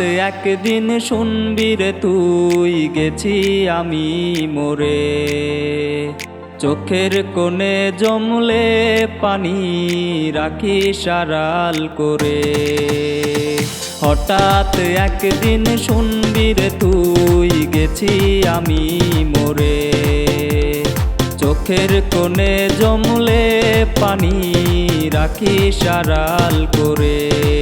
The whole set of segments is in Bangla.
একদিন শুনবি রে তুই, গেছি আমি মোরে। চোখের কোণে জমলে পানি রাখি সারাল করে। হঠাৎ একদিন শুনবি রে তুই, গেছি আমি মোরে। চোখের কোণে জমলে পানি রাখি সারাল করে।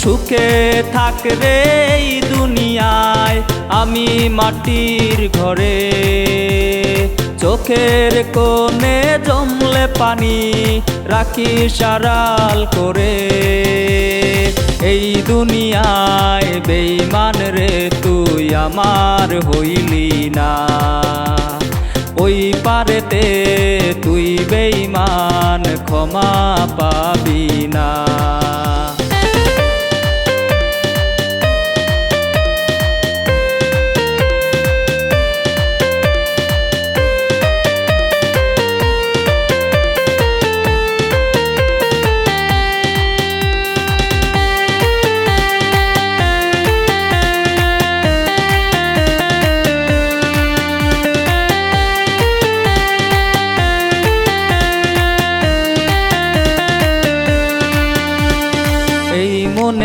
সুখে থাক রে এই দুনিয়ায়, আমি মাটির ঘরে। চোখের কোণে জমলে পানি রাখি সারাল করে। এই দুনিয়ায় বেইমান রে, তুই আমার হইলি না। ওই পারেতে তুই বেইমান ক্ষমা পাবি না।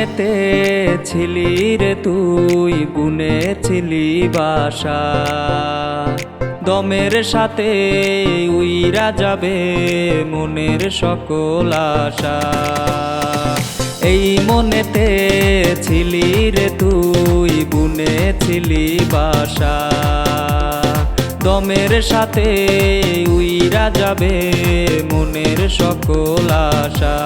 মনেতে ছিলি রে তুই বুনে ছিলি বাসা। দমের সাথে উইরা যাবে মনের সকল আশা। এই মনেতে ছিলি রে তুই বুনে ছিলি বাসা। দমের সাথে উইরা যাবে মনের সকল আশা।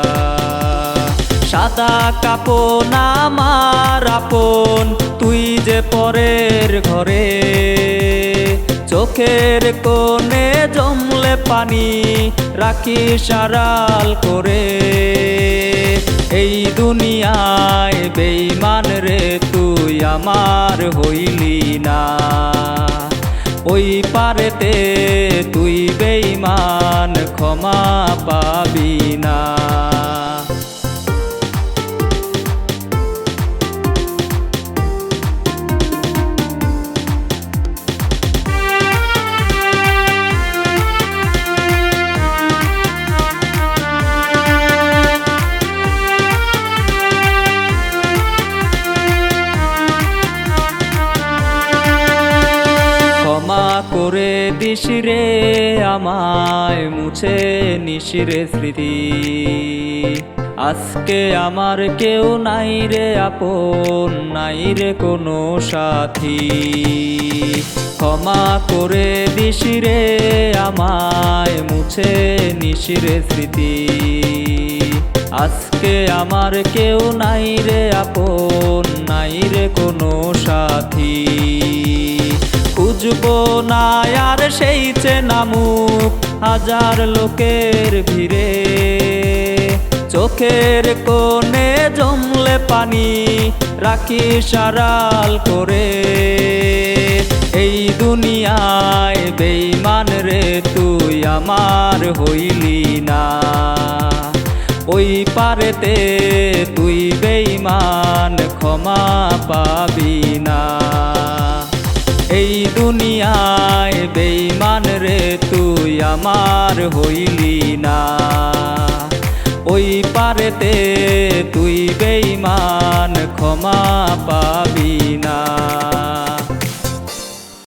সাদা কাপন আমার আপন, তুই যে পরের ঘরে। চোখের কোণে জমলে পানি রাখি সারাল করে। এই দুনিয়ায় বেইমান রে, তুই আমার হইলি না। ওই পারেতে তুই বেইমান ক্ষমা পাবি না। করে দিস রে আমায় মুছে নিশিরে স্মৃতি। আজকে আমার কেউ নাই রে, আপন নাই রে কোনো সাথী। ক্ষমা করে দিস রে আমায় মুছে নিশিরে স্মৃতি। আজকে আমার কেউ নাই রে, আপন নাই রে কোনো সাথী। খুঁজবো না আর সেই চেনা মুখ হাজার লোকের ভিড়ে। চোখের কোণে জমলে পানি রাখি সারাল করে। এই দুনিয়ায় বেইমান রে তুই আমার হইলি না। ওই পারেতে তুই বেইমান ক্ষমা পাবি না। এই দুনিয়ায় বেইমান রে তুই আমার হইলি না। ওই পারেতে তুই বেইমান ক্ষমা পাবি না।